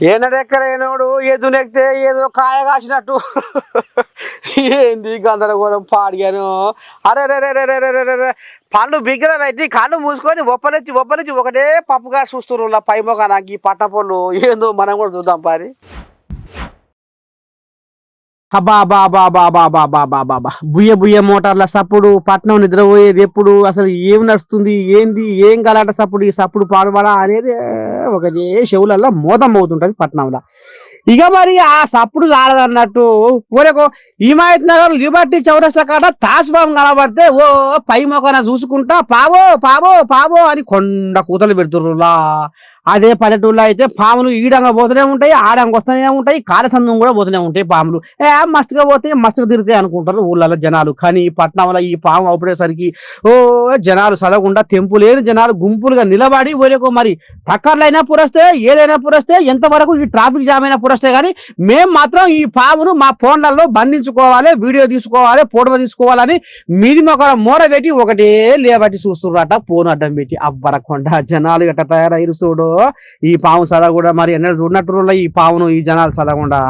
ఏనడెక్కలేనోడు ఎదునెక్కితే ఏదో కాయ కాసినట్టు. ఏంది గందరగోళం పాడిగాను? అరే రే రే రే రే రే రే రే. పళ్ళు బిగ్గర పెట్టి కళ్ళు మూసుకొని ఒప్పనిచ్చి ఒప్పనిచ్చి ఒకటే పప్పుగా చూస్తున్నారు పై మొక్క నాకు ఈ పట్ట పళ్ళు ఏందో మనం కూడా చూద్దాం పారి. అబ్బా బుయ్య బుయ్య మోటార్ల సప్పుడు పట్నం నిద్రపోయేది ఎప్పుడు? అసలు ఏం నడుస్తుంది? ఏంది? ఏం గలాట సప్పుడు? ఈ సప్పుడు పాడుబడా అనేది ఒకటే చెవులల్లో మోదం అవుతుంటది పట్నంలో. ఇక మరి ఆ సప్పుడు చాలదన్నట్టు ఊరేకో హిమాయత్ నగర్ లిబర్టీ చౌరస్ల కాడ తాజ్ కనబడితే ఓ పై మొక్కన చూసుకుంటా పావో పావో పావో అని కొండ కూతలు పెడుతుర్రులా. అదే పల్లెటూరులో అయితే పాములు ఈడంగా పోతూనే ఉంటాయి ఆడంగా వస్తూనే ఉంటాయి కాలసందం కూడా పోతూనే ఉంటాయి పాములు. ఏ మస్తుగా పోతే మస్తుగా తిరుగుతాయి అనుకుంటారు ఊళ్ళలో జనాలు. కానీ ఈ పట్టణంలో ఈ పాము అవుపడేసరికి ఓ జనాలు చదవకుండా తెంపు లేని జనాలు గుంపులుగా నిలబడి ఊరేకో మరి. టక్కర్లైనా పురస్తే ఏదైనా పురస్తే ఎంతవరకు ఈ ట్రాఫిక్ జామ్ అయినా పురస్తే కానీ మేము మాత్రం ఈ పామును మా ఫోన్లలో బంధించుకోవాలి వీడియో తీసుకోవాలి ఫోటో తీసుకోవాలని మీది మొక్కల మూర పెట్టి ఒకటే లేబట్టి చూస్తున్నారట ఫోన్ అడ్డం పెట్టి అబ్బరకుండా జనాలు ఎట్ట తయారయ్యారు చూడు. ఈ పాము సదా కూడా మరి ఎన్నడూ చూడనట్టు ఈ పామును ఈ జనాలు సలగుండా